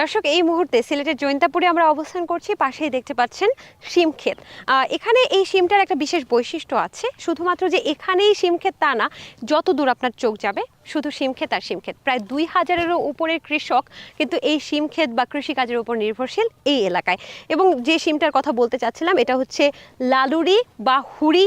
দর্শক, এই মুহূর্তে সিলেটের জৈন্তাপুরে আমরা অবস্থান করছি, পাশেই দেখতে পাচ্ছেন শিম ক্ষেত। এখানে এই শিমটার একটা বিশেষ বৈশিষ্ট্য আছে, শুধুমাত্র যে এখানেই শিম ক্ষেত তা না, যত দূর আপনার চোখ যাবে, শুধু শিম ক্ষেত আর শিম ক্ষেত। প্রায় দুই হাজারেরও উপরের কৃষক কিন্তু এই শিম ক্ষেত বা কৃষিকাজের উপর নির্ভরশীল এই এলাকায়। এবং যে শিমটার কথা বলতে চাচ্ছিলাম, এটা হচ্ছে লালুরি বা হুড়ি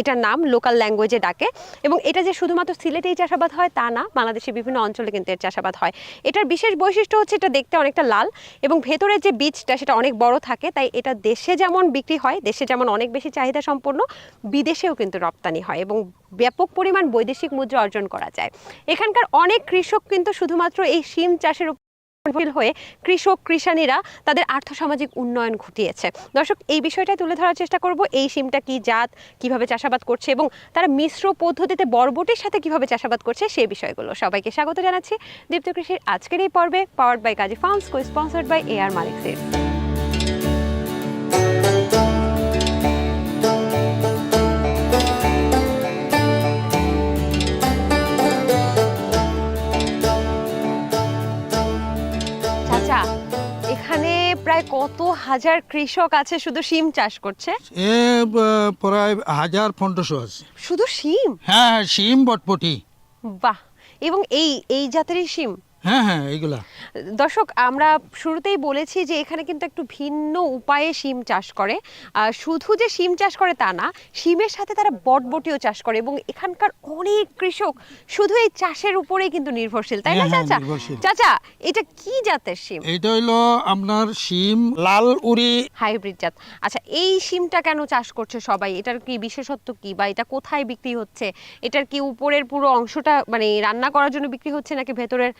এটার নাম লোকাল ল্যাঙ্গুয়েজে ডাকে। এবং এটা যে শুধুমাত্র সিলেটেই চাষাবাদ হয় তা না, বাংলাদেশের বিভিন্ন অঞ্চলে কিন্তু এর চাষাবাদ হয়। এটার বিশেষ বৈশিষ্ট্য হচ্ছে এটা দেখতে অনেকটা লাল এবং ভেতরের যে বীজটা সেটা অনেক বড় থাকে, তাই এটা দেশে যেমন বিক্রি হয়, দেশে যেমন অনেক বেশি চাহিদা সম্পন্ন, বিদেশেও কিন্তু রপ্তানি হয় এবং ব্যাপক পরিমাণ বৈদেশিক মুদ্রা অর্জন করা যায়। এখানকার অনেক কৃষক কিন্তু শুধুমাত্র এই শিম চাষের নির্ভরশীল হয়ে কৃষক, কৃষানীরা তাদের আর্থসামাজিক উন্নয়ন ঘটিয়েছে। দর্শক, এই বিষয়টাই তুলে ধরার চেষ্টা করব, এই সিমটা কি জাত, কীভাবে চাষাবাদ করছে এবং তারা মিশ্র পদ্ধতিতে বরবটির সাথে কীভাবে চাষাবাদ করছে সেই বিষয়গুলো সবাইকে স্বাগত জানাচ্ছি দীপ্ত কৃষির আজকের এই পর্বে powered by Kazi farms co sponsored by A R Malik প্রায় কত হাজার কৃষক আছে? শুধু সিম চাষ করছে? এ ব- প্রায় হাজার পনেরোশো আছে। শুধু সিম হ্যাঁ হ্যাঁ শিম বটপটি। বাহ! এবং এই এই জাতেরই শিম? হ্যাঁ হ্যাঁ এইগুলা। দর্শক আমরা শুরুতেই বলেছি যে এখানে কিন্তু একটু ভিন্ন উপায়ে শিম চাষ করে। শুধু যে শিম চাষ করে তা না শিমের সাথে তারা বটবটিও চাষ করে এবং এখানকার অনেক কৃষক শুধু এই চাষের উপরেই কিন্তু নির্ভরশীল তাই না হ্যাঁ, হ্যাঁ, চাচা? চাচা এটা কি জাতের শিম? এইটা হইল আপনার শিম লাল উড়ি। হাইব্রিড জাত। আচ্ছা এই শিমটা কেন চাষ করছে সবাই? এটার কি বিশেষত্ব কি বা এটা কোথায় বিক্রি হচ্ছে? এটার কি উপরের পুরো অংশটা মানে রান্না করার জন্য বিক্রি হচ্ছে নাকি ভেতরের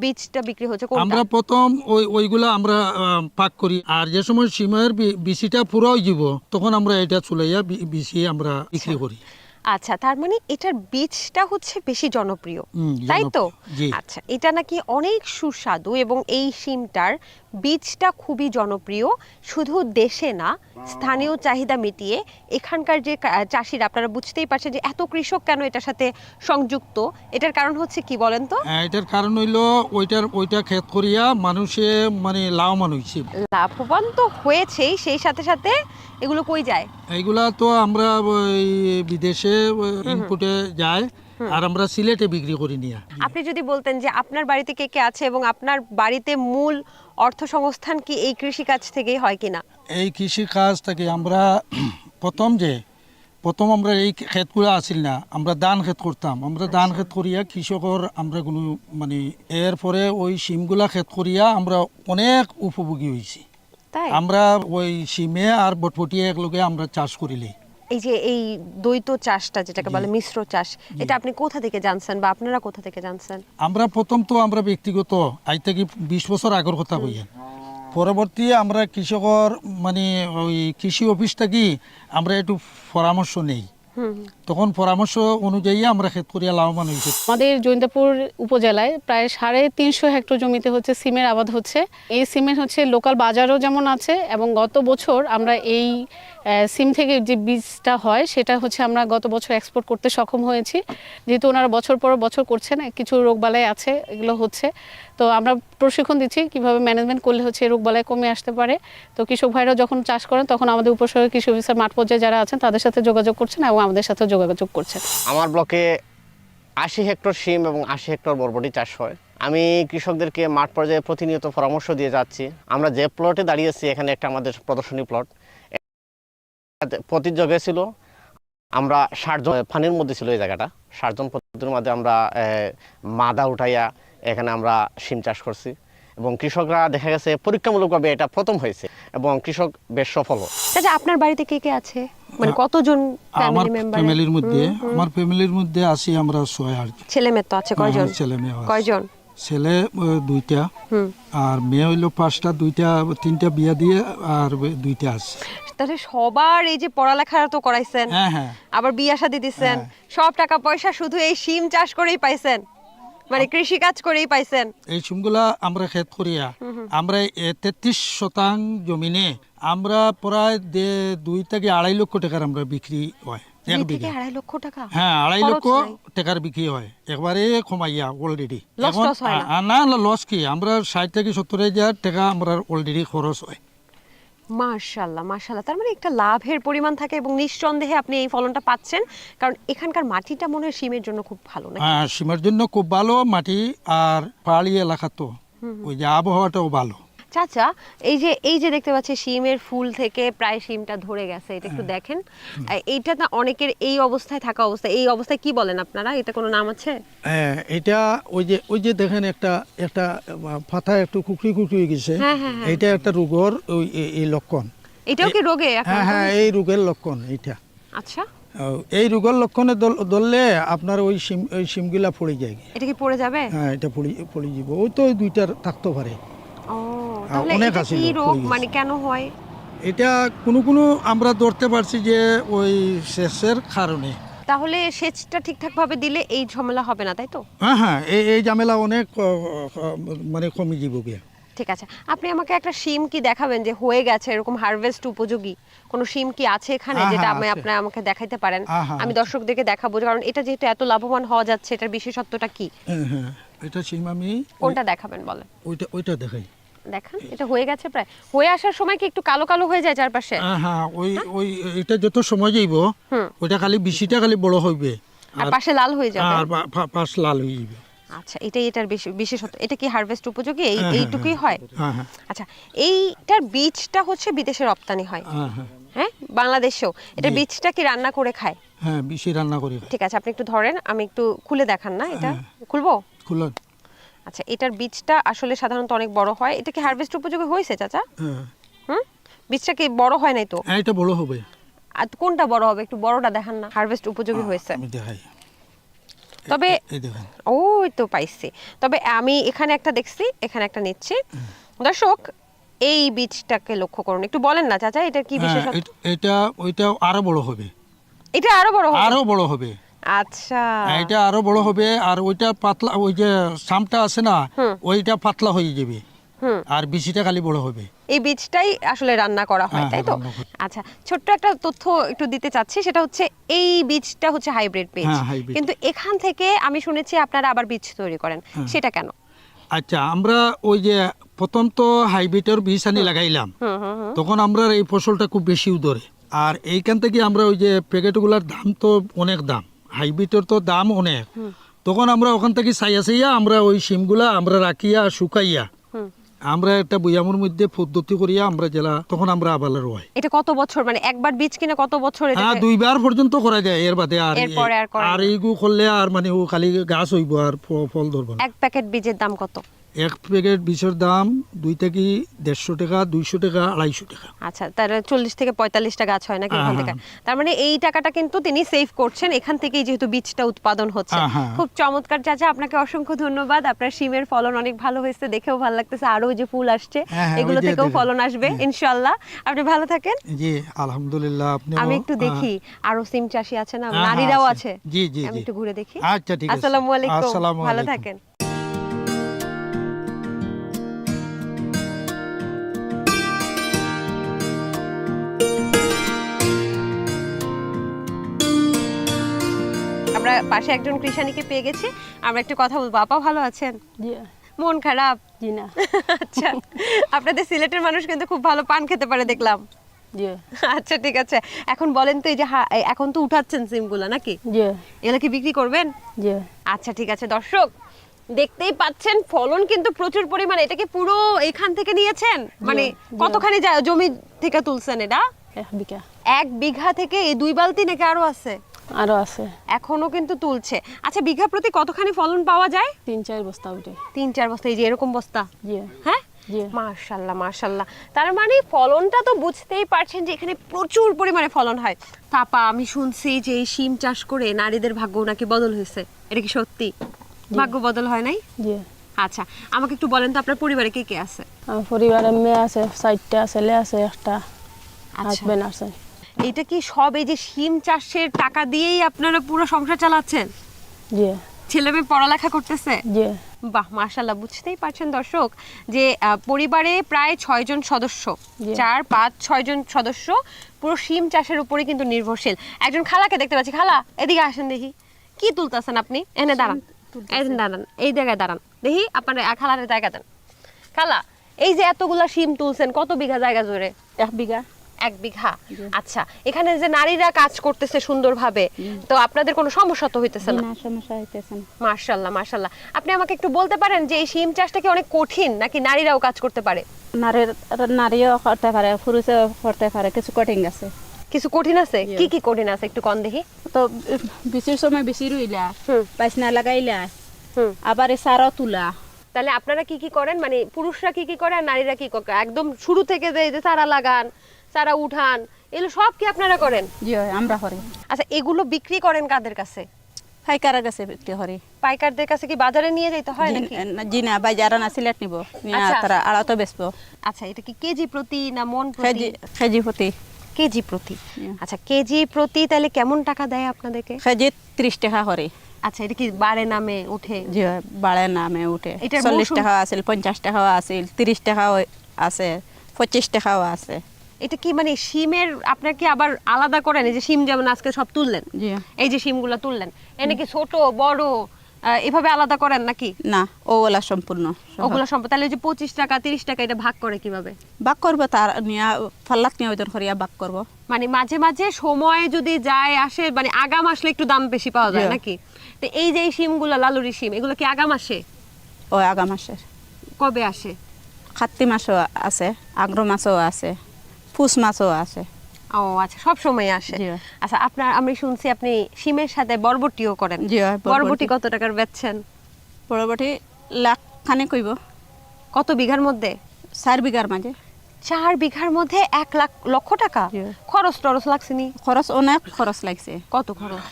বীজটা বিক্রি হচ্ছে কোনটা? আমরা প্রথম ওই ওইগুলা আমরা পাক করি। আর যে সময় শিমের বি- বিচিটা পুরো যাব তখন আমরা এটা চুলাইয়া বি- বিচি আমরা বিক্রি করি। আচ্ছা তার মানে এটার বীজটা হচ্ছে বেশি জনপ্রিয় তাই তো? আচ্ছা এটা নাকি অনেক সুস্বাদু এবং এই শিমটার বীজটা খুবই জনপ্রিয় শুধু দেশে না স্থানীয় চাহিদা মিটিয়ে এখানকার যে চাষিরা আপনারা বুঝতেই পারছেন যে এত কৃষক কেন এটার সাথে সংযুক্ত? এটার কারণ হচ্ছে কি বলেন তো? এটার কারণ হইল ওইটার ওইটা ক্ষেত করিয়া মানুষে মানে লাভবান হয়েছে লাভবান তো হয়েছেই সেই সাথে সাথে এগুলো কই যায়? এগুলা তো আমরা বিদেশে ইনপুটে যায় আর আমরা সিলেটে বিক্রি করি নিয়া। আপনি যদি বলতেন যে আপনার বাড়িতে কে কে আছে এবং আপনার বাড়িতে মূল অর্থ সংস্থান কি এই কৃষিকাজ থেকেই হয় কিনা? এই কৃষি কাজ থেকে আমরা প্রথম যে প্রথম আমরা এই ক্ষেতগুলো আসিল না আমরা ধান ক্ষেত করতাম। আমরা ধান ক্ষেত করিয়া কৃষকর আমরা কোনো মানে এরপরে ওই সিমগুলা ক্ষেত করিয়া আমরা অনেক উপভোগী হয়েছি আমরা ওই সিমে আর বটপটিয়ে একলগে আমরা চাষ করিলি। এই যে এই দ্বৈত চাষটা যেটাকে বলে মিশ্র চাষ এটা আপনি কোথা থেকে জানছেন বা আপনারা কোথা থেকে জানছেন? আমরা প্রথম তো আমরা ব্যক্তিগত আজ থেকে বিশ বছর আগের কথা কইয়া। পরবর্তী আমরা কৃষকর মানে ওই কৃষি অফিস থেকে আমরা একটু পরামর্শ নেই। তখন পরামর্শ অনুযায়ী আমরা ক্ষেত করিয়া লাভবান হয়েছে। আমাদের জৈন্তাপুর উপজেলায় প্রায় সাড়ে তিনশো হেক্টর জমিতে হচ্ছে সিমের আবাদ হচ্ছে। এই সিমের হচ্ছে লোকাল বাজারও যেমন আছে এবং গত বছর আমরা এই সিম থেকে যে বীজটা হয়, সেটা হচ্ছে আমরা গত বছর এক্সপোর্ট করতে সক্ষম হয়েছি। যেহেতু ওনারা বছর পর বছর করছে না কিছু রোগবালাই আছে, এগুলো হচ্ছে। তো আমরা প্রশিক্ষণ দিচ্ছি কীভাবে ম্যানেজমেন্ট করলে হচ্ছে এই রোগবালাই কমে আসতে পারে। তো কৃষক ভাইরা যখন চাষ করেন, তখন আমাদের উপসর্গ কৃষি অফিসার মাঠ পর্যায়ে যারা আছেন, তাদের সাথে যোগাযোগ করছেন এবং আমাদের সাথে যোগাযোগ করছেন। আমার ব্লকে আশি হেক্টর সিম এবং আশি হেক্টর বরবটি চাষ হয়। আমি কৃষকদেরকে মাঠ পর্যায়ে প্রতিনিয়ত পরামর্শ দিয়ে যাচ্ছি। আমরা যে প্লটে দাঁড়িয়েছি এখানে একটা আমাদের প্রদর্শনী প্লট প্রতিযোগে ছিল আমরা ষাটজন ফানির মধ্যে ছিল এই জায়গাটা। ষাটজন পদ্ধতির মধ্যে আমরা মাদা উঠাইয়া এখানে আমরা শিম চাষ করছি। এবং কৃষকরা দেখা গেছে পরীক্ষামূলকভাবে এটা প্রথম হয়েছে এবং কৃষক বেশ সফল। চাচা আপনার বাড়িতে কে কে আছে? মানে কতজন আমার ফ্যামিলি মেম্বার ফ্যামিলির মধ্যে আমার ফ্যামিলির মধ্যে আছি আমরা ছয় আর ছেলে মেয়ে তো আছে কয়জন? ছেলে মেয়ে কয়জন? ছেলে দুইটা। আর মেয়ে হইল পাঁচটা দুইটা তিনটা বিয়া দিয়ে আর দুইটা আছে। তাহলে সবার এই যে পড়ালেখা তো করাইছেন হ্যাঁ হ্যাঁ। আবার বিয়া শাদি দিচ্ছেন সব টাকা পয়সা শুধু এই শিম চাষ করেই পাইছেন মানে কৃষি কাজ করেই পাইছেন। এই সিমগুলা আমরা খেত করিয়া। আমরা তেত্রিশ শতাংশ জমিনে আমরা প্রায় দুই থেকে আড়াই লক্ষ টাকার আমরা বিক্রি হয়। এক বিঘা। আড়াই লক্ষ টাকা? হ্যাঁ আড়াই লক্ষ টাকার বিক্রি হয়। একবারে কমাইয়া অলরেডি Loss টস হয় না? না লস কি? আমরা ষাট থেকে সত্তর হাজার টাকা আমরা অলরেডি খরচ হয়। মার্শাল্লাহ মার্শাল্লাহ তার মানে একটা লাভের পরিমাণ থাকে এবং নিঃসন্দেহে আপনি এই ফলনটা পাচ্ছেন। কারণ এখানকার মাটিটা মনে হয় সিমের জন্য খুব ভালো না আর সীমার জন্য খুব ভালো মাটি আর পাহাড়ি এলাকা তো। ওই যে আবহাওয়াটাও ভালো। চাচা এই যে এই যে দেখতে পাচ্ছি শিমের ফুল থেকে প্রায় শিমটা ধরে গেছে এটা একটু দেখেন। এইটা না অনেকের এই অবস্থায় থাকা অবস্থা এই অবস্থায় কি বলেন আপনারা? এটা কোনো নাম আছে? হ্যাঁ এটা ওই যে ওই যে দেখেন একটা একটা পাতা একটু কুকরি কুকরি গেছে। হ্যাঁ, হ্যাঁ, হ্যাঁ। এটা একটা রোগর ওই এই- লক্ষণ। এটাও কি রোগে হ্যাঁ হ্যাঁ এই রোগের লক্ষণ এইটা। আচ্ছা। এই রোগের লক্ষণে ধরলে আপনার ওই সিম ওই সিমগুলা পড়ে যায়। এটা কি পড়ে যাবে? হ্যাঁ এটা পড়ে পড়ে যাব। ওই তো ওই দুইটার থাকতে পারে। অনেক আছে রোগ? মানে কেন হয়? এটা কোনো কোনো আমরা ধরতে পারছি যে ওই শেষের কারণে। তাহলে সেচটা ঠিকঠাক ভাবে দিলে এই ঝামেলা হবে না তাই তো? হ্যাঁ হ্যাঁ এই এই ঝামেলা অনেক মানে কমে যাব ঠিক আছে। আপনি আমাকে একটা শিম কি দেখাবেন যে হয়ে গেছে এরকম হারভেস্ট উপযোগী? কোনো শিম কি আছে এখানে হ্যাঁ, যেটা হ্যাঁ, আমি আছে। আপনার আমাকে দেখাইতে পারেন? হ্যাঁ, আমি দর্শকদেরকে দেখাবো কারণ এটা যেহেতু এত লাভবান হওয়া যাচ্ছে এটার বিশেষত্বটা কি? এটা সিম আমি কোনটা দেখাবেন বলেন? ওইটা ওইটা দেখাই। দেখান এটা হয়ে গেছে প্রায়। হয়ে আসার সময় কি একটু কালো কালো হয়ে যায় চারপাশে? হ্যাঁ হ্যাঁ ওই ওই এটা যত সময় যাইব। ওইটা খালি বেশিটা খালি বড় হইবে। আর পাশে লাল হয়ে যাবে? আর পাশ লাল হয়ে যাবে আচ্ছা এটাই এটার বিশেষ- বিশেষত্ব। এটা কি হারভেস্ট উপযোগী? এই হ্যাঁ, এইটুকুই হয়। হ্যাঁ? হ্যাঁ আচ্ছা এইটার বীজটা হচ্ছে বিদেশে রপ্তানি হয়। হ্যাঁ হ্যাঁ। হ্যাঁ? বাংলাদেশেও। এটা বীজটা কি রান্না করে খায়? হ্যাঁ বেশি রান্না করি ঠিক আছে আপনি একটু ধরেন আমি একটু খুলে দেখান না এটা। হ্যাঁ। খুলবো? খুলন। আচ্ছা এটার বীজটা আসলে সাধারণত অনেক বড় হয়। এটা কি হারভেস্ট উপযোগী হয়েছে চাচা? হ্যাঁ। হুম? বীজটা কি বড় হয় নাই তো? হ্যাঁ, এটা বড় হবে। আর কোনটা বড় হবে? একটু বড়টা দেখান না। হারভেস্ট উপযোগী হয়েছে। আমি দেখাই। তবে এই দেখেন। ওই তো পাইছি। তবে আমি এখানে একটা দেখছি এখানে একটা নিচ্ছি। দর্শক এই বীজটাকে লক্ষ্য করুন। একটু বলেন না চাচা এটা কি হ্যাঁ, বিশেষ এট- এটা ওইটা আরও বড় হবে। এটা আরও বড় হবে? আরও বড় হবে। আচ্ছা। এটা আরও বড় হবে আর ওইটা পাতলা ওই যে সামটা আছে না ওইটা পাতলা হয়ে যাবে। আর বেশিটা খালি বড় হবে। এই বীজটাই আসলে রান্না করা হয় হ্যাঁ, তাই তো? আচ্ছা ছোট্ট একটা তথ্য একটু দিতে চাচ্ছি সেটা হচ্ছে এই বীজটা হচ্ছে হাইব্রিড বীজ। হ্যাঁ, কিন্তু এখান থেকে আমি শুনেছি আপনারা আবার বীজ তৈরি করেন হ্যাঁ। সেটা কেন? আচ্ছা আমরা ওই যে প্রথম তো হাইব্রিডের বীজ আনি লাগাইলাম। তখন আমরা এই ফসলটা খুব বেশি ধরে আর এইখান থেকে আমরা ওই যে প্যাকেটগুলোর দাম তো অনেক দাম। হাইব্রিডের তো দাম অনেক। তখন আমরা ওখান থেকে সাইয়া সাইয়া আমরা ওই শিমগুলা আমরা রাখিয়া শুকাইয়া আমরা একটা বইয়ামের মধ্যে পদ্ধতি করিয়া আমরা জেলা তখন আমরা আবার রোয়াই এটা কত বছর? মানে একবার বীজ কিনে কত বছর হ্যাঁ দুইবার পর্যন্ত করা যায় এর বাদে আর আর। এইগু করলে আর মানে ও খালি গাছ হইব আর ফল ধরবো এক প্যাকেট বীজের দাম কত? এক প্যাকেট বিষের দাম দুই থেকে দেড়শো টাকা দুইশো টাকা আড়াইশো টাকা। আচ্ছা তার চল্লিশ থেকে পঁয়তাল্লিশটা গাছ হয় নাকি ওখান হ্যাঁ, থেকে? তার মানে এই টাকাটা কিন্তু তিনি সেভ করছেন এখান থেকেই যেহেতু বীজটা উৎপাদন হচ্ছে। হ্যাঁ, হ্যাঁ। খুব চমৎকার চাচা আপনাকে অসংখ্য ধন্যবাদ। আপনার সিমের ফলন অনেক ভালো হয়েছে দেখেও ভালো লাগতেছে আরও যে ফুল আসছে হ্যাঁ, হ্যাঁ, এগুলো থেকেও ফলন আসবে ইনশাল্লাহ আপনি ভালো থাকেন। জি আলহামদুলিল্লাহ আপনি আমি একটু দেখি আরও সিম চাষি আছে না হ্যাঁ, হ্যাঁ, নারীরাও আছে। আছে। জি, জি, আমি একটু ঘুরে দেখি। আচ্ছা ঠিক আছে। আসসালামু আলাইকুম। ভালো থাকেন। আমরা পাশে একজন কৃষানীকে পেয়ে গেছি। আমরা একটু কথা বলব। আপা ভালো আছেন? মন খারাপ? জি না। আচ্ছা। আপনাদের সিলেটের মানুষ কিন্তু খুব ভালো পান খেতে পারে দেখলাম। আচ্ছা ঠিক আছে। এখন বলেন তো এই যে এখন তো উঠাচ্ছেন সিমগুলো নাকি? এগুলো কি বিক্রি করবেন? আচ্ছা ঠিক আছে। দর্শক দেখতেই পাচ্ছেন ফলন কিন্তু প্রচুর পরিমাণে। এটা কি পুরো এখান থেকে নিয়েছেন? মানে কতখানি জমি থেকে তুলছেন এটা? এক বিঘা। এক বিঘা থেকে এই দুই বালতি নাকি আরও আছে? আরও আছে। এখনও কিন্তু তুলছে। আচ্ছা বিঘা প্রতি কতখানি ফলন পাওয়া যায়? তিন চার বস্তা উঠে। তিন চার বস্তা এই যে এরকম বস্তা? হ্যাঁ? মার্শাল্লাহ মার্শাল্লাহ তার মানে ফলনটা তো বুঝতেই পারছেন যে এখানে প্রচুর পরিমাণে ফলন হয়। পাপা আমি শুনছি যে এই শিম চাষ করে নারীদের ভাগ্য নাকি বদল হয়েছে। এটা কি সত্যি? ভাগ্য বদল হয় নাই? আচ্ছা আমাকে একটু বলেন তো আপনার পরিবারে কে কে আছে? আমার পরিবারের মেয়ে আছে চারটা ছেলে আছে একটা। আচ্ছা। হাজবেন্ড আছে। এটা কি সব এই যে সিম চাষের টাকা দিয়েই আপনারা পুরো সংসার চালাচ্ছেন? জি। ছেলে মেয়ে পড়ালেখা করতেছে? জি। বাহ মার্শাল্লাহ বুঝতেই পারছেন দর্শক যে পরিবারে প্রায় ছয়জন সদস্য। চার পাঁচ ছয়জন সদস্য পুরো সিম চাষের উপরে কিন্তু নির্ভরশীল। একজন খালাকে দেখতে পাচ্ছি খালা এদিকে আসেন দেখি। কি তুলতেছেন আপনি? এনে দাঁড়ান। দাঁড়ান এই জায়গায় দাঁড়ান। দেখি আপনার খালার জায়গা দেন। খালা এই যে এতগুলা শিম তুলছেন কত বিঘা জায়গা জুড়ে? এক বিঘা। এক বিঘা। আচ্ছা এখানে যে নারীরা কাজ করতেছে সুন্দরভাবে তো আপনাদের কোনো সমস্যা তো হইতেছে না? সমস্যা হইতেছে না। মার্শাল্লাহ মার্শাল্লাহ আপনি আমাকে একটু বলতে পারেন যে এই শিম চাষটা কি অনেক কঠিন নাকি নারীরাও কাজ করতে পারে? নারীর নারীও করতে পারে পুরুষও করতে পারে কিছু কঠিন আছে। কিছু কঠিন আছে? কি কি কঠিন আছে একটু কন দেখি? তো বেশির সময় বেশি রইলা। পাইসনা লাগাইলা আবার সারও তুলা। তাহলে আপনারা কি কি করেন? মানে পুরুষরা কি কি করে আর নারীরা কি করে একদম শুরু থেকে যে এই যে চারা লাগান চারা উঠান এগুলো সব কি আপনারা করেন? জি আমরা করি। আচ্ছা এগুলো বিক্রি করেন কাদের কাছে? ফাইকারা গেছে বিক্রি করি। পাইকারদের কাছে কি বাজারে নিয়ে যাইতে হয় নাকি? জি না বাজার না সিলেট নিব আচ্ছা। তারা আড়াতো বেচবো। আচ্ছা এটা কি কেজি প্রতি না মন প্রতি? কেজি প্রতি। কেজি প্রতি। আচ্ছা কেজি প্রতি তাহলে কেমন টাকা দেয় আপনাদেরকে? কেজি ত্রিশ টাকা করে। আচ্ছা এটা কি বাড়ে নামে উঠে? জি বাড়ে নামে উঠে। এটার চল্লিশ মৌসুম- টাকা আছিল পঞ্চাশ টাকাও আছিল তিরিশ টাকাও আছে পঁচিশ টাকাও আছে। এটা কি মানে শিমের আপনার কি আবার আলাদা করেন? এই যে শিম যেমন আজকে সব তুললেন এই যে শিমগুলো তুললেন এনে কি ছোট বড় এভাবে আলাদা করেন নাকি? না ওগুলা সম্পূর্ণ। ওগুলো সম্পদ তাহলে যে পঁচিশ টাকা তিরিশ টাকা এটা ভাগ করে কীভাবে? বাক করব তার নিয়ে ফাল্লাত নিয়ে ওজন করিয়া বাক করব। মানে মাঝে মাঝে সময় যদি যায় আসে মানে আগাম আসলে একটু দাম বেশি পাওয়া যায় নাকি? তো এই যে এই শিমগুলো লালুরি শিম এগুলো কি আগাম আসে? ও আগা মাসের কবে আসে? কার্তি মাসও আছে আগ্র মাসও আছে। পুষ মাসও আছে। ও আচ্ছা সব সময় আসে। আচ্ছা আপনার আমি শুনছি আপনি শিমের সাথে বরবটিও করেন। জি, বরবটি। বরবটি কত টাকার বেচছেন? পরবর্তী লাখ খানে কইব কত বিঘার মধ্যে? চার বিঘার মাঝে। চার বিঘার মধ্যে এক লাখ লক্ষ টাকা? খরচ টরচ লাগছেনি খরচ অনেক খরচ লাগছে। কত খরচ?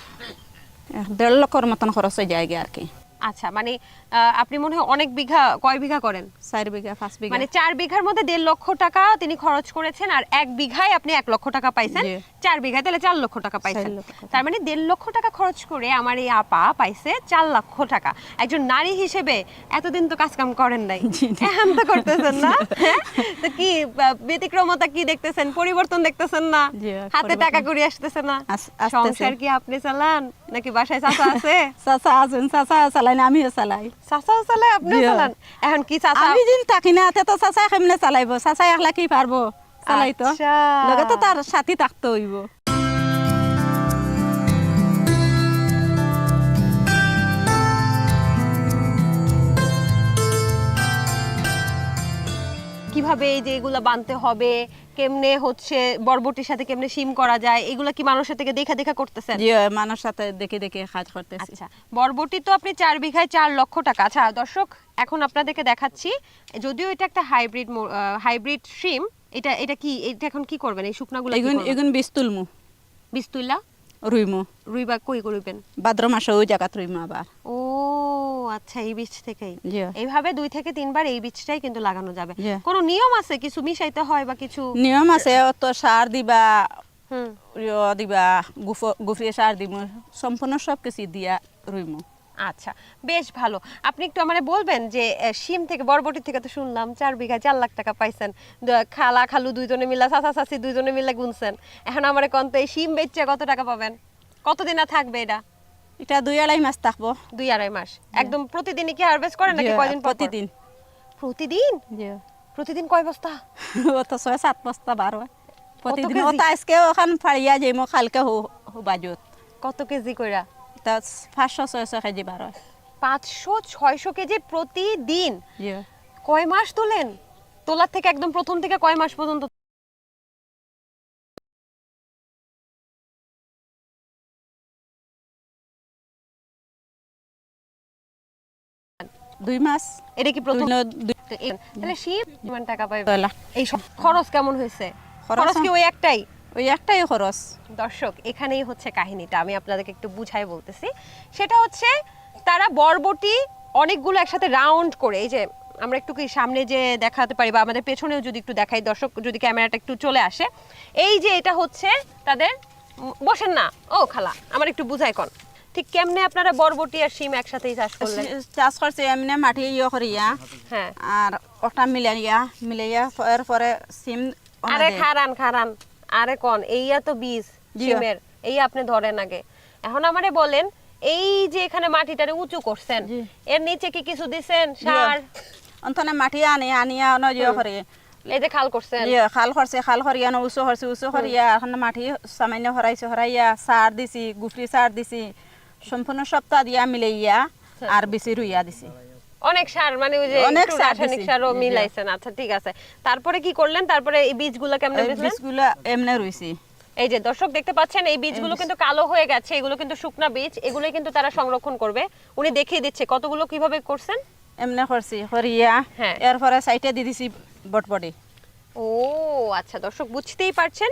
দেড় লক্ষর মতন খরচ হয়ে যায় আর কি। আচ্ছা মানে আপনি মনে হয় অনেক বিঘা কয় বিঘা করেন? চার বিঘা পাঁচ বিঘা। মানে চার বিঘার মধ্যে দেড় লক্ষ টাকা তিনি খরচ করেছেন আর এক বিঘায় আপনি এক লক্ষ টাকা পাইছেন। চার বিঘায় তাহলে চার লক্ষ টাকা পাইছেন। তার মানে দেড় লক্ষ টাকা খরচ করে আমার এই আপা পাইছে চার লক্ষ টাকা। একজন নারী হিসেবে এতদিন তো কাজ কাম করেন নাই। এখন তো করতেছেন না হ্যাঁ? তো কি ব্যতিক্রমতা কি দেখতেছেন? পরিবর্তন দেখতেছেন না? হাতে টাকা করে আসতেছে না। সংসার কি আপনি চালান? নাকি বাসায় চাচা আছে? চাচা আছেন চাচা চালাই না আমিও চালাই। চাচাও চালায় আপনিও চালান। এখন কি চাচা? আমি দিন থাকি না তে তো চাচা কেমনে চালাইব। চাচা একলা কি পারব? চালাই তো। আচ্ছা। লগে তো তার সাথী থাকতে হইব। কীভাবে এই যে এগুলা বানতে হবে? কেমনে হচ্ছে বরবটির সাথে কেমনে সিম করা যায় এগুলো কি মানুষের থেকে দেখা দেখা করতেছেন? জি মানুষ সাথে দেখে দেখে কাজ করতেছি। আচ্ছা বরবটি তো আপনি চার বিঘায় চার লক্ষ টাকা। আচ্ছা দর্শক এখন আপনাদেরকে দেখাচ্ছি যদিও এটা একটা হাইব্রিড হাইব্রিড সিম এটা এটা কি এটা এখন কি করবেন? এই শুকনাগুলো এগুন এগুন বীজ তুলমু। বিস্তুল্লা রুইমু। রুইবা কই করবেন ভাদ্র মাসে ওই জায়গা রুইমু আবার। ও আচ্ছা এই বীজ থেকেই। এইভাবে দুই থেকে তিনবার এই বীজটাই কিন্তু লাগানো যাবে। কোনো নিয়ম আছে? কিছু মিশাইতে হয় বা কিছু? নিয়ম আছে অত সার দিবা হুম। দিবা সার দিমু সম্পূর্ণ সব কিছু দিয়া রুইমু। আচ্ছা বেশ ভালো। আপনি একটু আমারে বলবেন যে শিম থেকে বরবটি থেকে তো শুনলাম চার বিঘা চার লাখ টাকা পাইছেন। খালা খালু দুইজনে মিলা চাচা চাচি দুইজনে মিলে গুনছেন। এখন আমারে কন্ত এই শিম বেচে কত টাকা পাবেন? কতদিন থাকবে এটা? এটা দুই আড়াই মাস থাকব। দুই আড়াই মাস। একদম প্রতিদিনই কি হারভেস্ট করেন নাকি কয়দিন পর পর? প্রতিদিন। প্রতিদিন? প্রতিদিন কয় বস্তা? অত ছয় সাত বস্তা বার। প্রতিদিন? ওটা আজকে ওখান ফাড়িয়া যাইমু কালকে হু বাজুত কত কেজি কইরা? তা পাঁচশো ছয়শো কেজি বার পাঁচশো ছয়শো কেজি প্রতিদিন? কয় মাস তোলেন? তোলার থেকে একদম প্রথম থেকে কয় মাস পর্যন্ত দুই মাস। এটা কি প্রথম? তাহলে কিমান টাকা ছয় এই সব খরচ কেমন হয়েছে? খরচ কি ওই একটাই? ওই একটাই খরচ। দর্শক এখানেই হচ্ছে কাহিনীটা। আমি আপনাদেরকে একটু বুঝাই বলতেছি। সেটা হচ্ছে তারা বরবটি অনেকগুলো একসাথে রাউন্ড করে। এই যে আমরা একটু কি সামনে যে দেখাতে পারি বা আমাদের পেছনেও যদি একটু দেখাই দর্শক যদি ক্যামেরাটা একটু চলে আসে। এই যে এটা হচ্ছে তাদের বসেন না। ও খালা আমার একটু বুঝাই কন ঠিক কেমনে আপনারা বরবটি আর শিম একসাথেই চাষ করলেন? চাষ করছে এমনি মাটি ইয়ে করিয়া হ্যাঁ। আর ওটা মিলাইয়া মিলাইয়া এর পরে ওনা আরে খারান খারান। আরে কোন এইয়া তো বীজ শিমের এই আপনি ধরেন আগে। এখন আমারে বলেন এই যে এখানে মাটিটারে উঁচু করছেন এর নিচে কি কিছু দিছেন? সার? অন্তনে মাটি আনি আনিয়া অন ইয়ে করে। এই যে খাল করছেন? ইয়ে খাল করছে খাল করিয়া ন উঁচু করছে উঁচু করিয়া এখন মাটি সামান্য হরাইছে হরাইয়া সার দিছি গুফরি সার দিছি। সম্পূর্ণ সপ্তাহ দিয়া মিলাইয়া আর বেশি রুইয়া দিছি। অনেক সার মানে ওই যে অনেক একটু সার রাসায়নিক সারও মিলাইছেন আচ্ছা ঠিক আছে। তারপরে কি করলেন? তারপরে এই বীজগুলো কেমনে এই বীজগুলো এমনি রুইছি। এই যে দর্শক দেখতে পাচ্ছেন এই বীজগুলো কিন্তু কালো হয়ে গেছে। এগুলো কিন্তু শুকনা বীজ। এগুলোই কিন্তু তারা সংরক্ষণ করবে। উনি দেখিয়ে দিচ্ছে কতগুলো কীভাবে করছেন? এমনি করছি করিয়া হ্যাঁ। এরপরে সাইটে দি দিছি বটবডি। ও আচ্ছা দর্শক বুঝতেই পারছেন।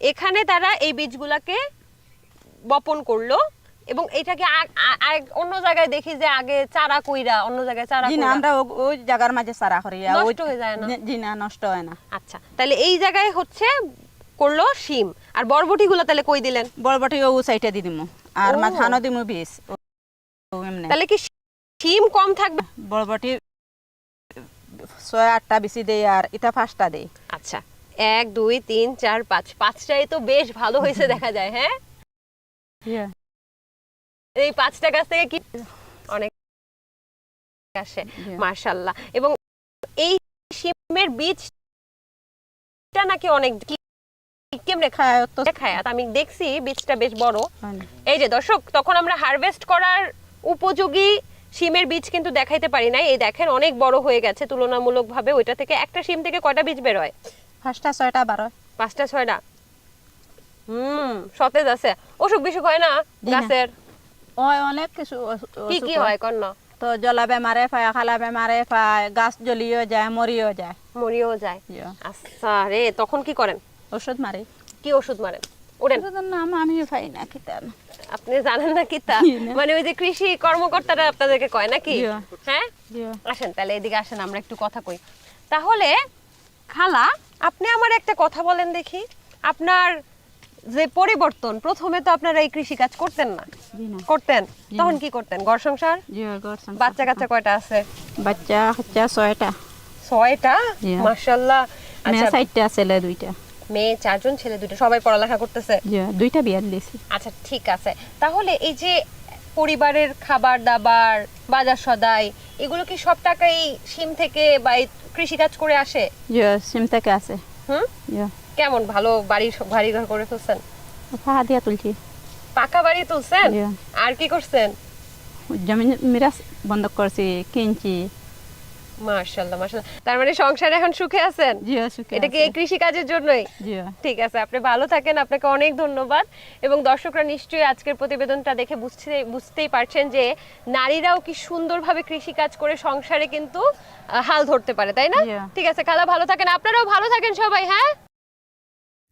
এখানে তারা এই বীজগুলাকে বপন করল। এবং এটাকে অন্য জায়গায় দেখি যে আগে চারা কইরা অন্য জায়গায় চারা জি না। আমরা ওই জায়গার মাঝে চারা ওই- নষ্ট হয়ে যায় না? জি না নষ্ট হয় না। আচ্ছা তাহলে এই জায়গায় হচ্ছে করল শিম। আর বরবটিগুলো তাহলে কই দিলেন? বড়বটি ও সাইটে দি দিমু আর। মাথানো দিমু বীজ। এমনি। তাহলে কি শিম কম থাকবে? বড়বটি ছয় আটটা বেশি দেয় আর এটা পাঁচটা দেয় আচ্ছা এক দুই তিন চার পাঁচ। পাঁচটাই তো বেশ ভালো হয়েছে দেখা যায় হ্যাঁ? এই পাঁচটা গাছ থেকে কি অনেক আসে মার্শাল্লাহ এবং এই শিমের বীজটা নাকি অনেক কেমনে খায়? তো খায়। আমি দেখছি বীজটা বেশ বড়। এই যে দর্শক তখন আমরা হারভেস্ট করার উপযোগী শিমের বীজ কিন্তু দেখাইতে পারি না এই দেখেন অনেক বড় হয়ে গেছে। তুলনামূলকভাবে ওইটা থেকে একটা শিম থেকে কয়টা বীজ বের হয় পাঁচটা ছয়টা বারো। পাঁচটা ছয়টা। হুম সতেজ আছে। অসুখ বিসুখ হয় না। গাছের? ওই অনেক কিছু কি কি হয় তো জলা বেমারে পায় খালা বেমারে পায় গাছ জ্বলিও যায় মরিও যায়। মরিও যায়। আচ্ছা রে তখন কি করেন ওষুধ মারি কি ওষুধ মারেন ওরেন ওষুধের নাম আমি পাই না আপনি জানেন না কি তা মানে ওই যে কৃষি কর্মকর্তারা আপনাদেরকে কয় নাকি। হ্যাঁ? আসেন তাহলে এদিকে আসেন আমরা একটু কথা কই। তাহলে খালা আপনি আমার একটা কথা বলেন দেখি। আপনার যে পরিবর্তন প্রথমে তো আপনারা এই কৃষি কাজ করতেন না। করতেন? তখন কি করতেন? ঘর সংসার। বাচ্চা কাচ্চা কয়টা আছে? বাচ্চা হচ্ছে ছয়টা। ছয়টা। মাশাল্লাহ মেয়ে আচ্ছা। চারটা ছেলে দুইটা। মেয়ে চারজন ছেলে দুটো সবাই পড়ালেখা করতেছে? দুইটা বিয়া দিয়েছি। আচ্ছা ঠিক আছে। তাহলে এই যে পরিবারের খাবার দাবার বাজার সদাই এগুলো কি সব টাকা এই সিম থেকে বা কৃষিকাজ করে আসে? সিম থেকে আছে হুম? কেমন ভালো বাড়ি বাড়ি ঘর করে ফেলছেন পাহা দিয়া তুলছি। পাকা বাড়ি তুলছেন? আর কি করছেন? জমি মিরাজ বন্ধ করছি কিনছি। মার্শাল্লাহ মার্শাল্লাহ তার মানে সংসারে এখন সুখে আছেন? জি সুখে এটা কি এই কৃষি কাজের জন্যই? জি ঠিক আছে আপনি ভালো থাকেন আপনাকে অনেক ধন্যবাদ। এবং দর্শকরা নিশ্চয়ই আজকের প্রতিবেদনটা দেখে বুঝতে বুঝতেই পারছেন যে নারীরাও কি সুন্দরভাবে কৃষি কাজ করে সংসারে কিন্তু হাল ধরতে পারে তাই না? ঠিক আছে খালা ভালো থাকেন। আপনারাও ভালো থাকেন সবাই হ্যাঁ?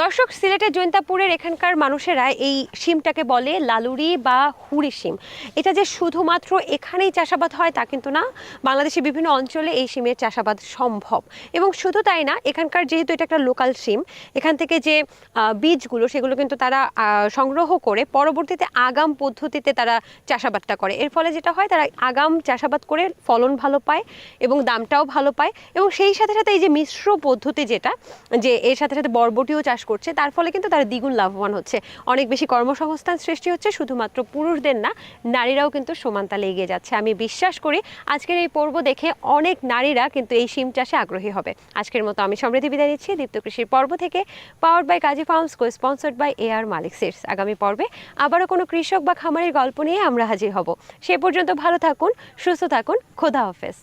দর্শক, সিলেটের জৈন্তাপুরের এখানকার মানুষেরা এই শিমটাকে বলে লালুরি বা হুড়ি শিম। এটা যে শুধুমাত্র এখানেই চাষাবাদ হয় তা কিন্তু না। বাংলাদেশের বিভিন্ন অঞ্চলে এই শিমের চাষাবাদ সম্ভব। এবং শুধু তাই না, এখানকার যেহেতু এটা একটা লোকাল শিম, এখান থেকে যে বীজগুলো সেগুলো কিন্তু তারা সংগ্রহ করে পরবর্তীতে আগাম পদ্ধতিতে তারা চাষাবাদটা করে। এর ফলে যেটা হয়, তারা আগাম চাষাবাদ করে ফলন ভালো পায় এবং দামটাও ভালো পায়। এবং সেই সাথে সাথে এই যে মিশ্র পদ্ধতি যেটা, যে এর সাথে সাথে বরবটিও চাষ করছে, তার ফলে কিন্তু তারা দ্বিগুণ লাভবান হচ্ছে। অনেক বেশি কর্মসংস্থান সৃষ্টি হচ্ছে, শুধুমাত্র পুরুষদের না, নারীরাও কিন্তু সমান তালে এগিয়ে যাচ্ছে। আমি বিশ্বাস করি আজকের এই পর্ব দেখে অনেক নারীরা কিন্তু এই শিম চাষে আগ্রহী হবে। আজকের মতো আমি সমৃদ্ধি বিদায় নিচ্ছি। দীপ্ত কৃষির পর্ব থেকে power by Kazi farms co sponsored by A R Malik seeds আগামী পর্বে আবারও কোনো কৃষক বা খামারের গল্প নিয়ে আমরা হাজির হব। সে পর্যন্ত ভালো থাকুন, সুস্থ থাকুন, খোদা হাফেজ।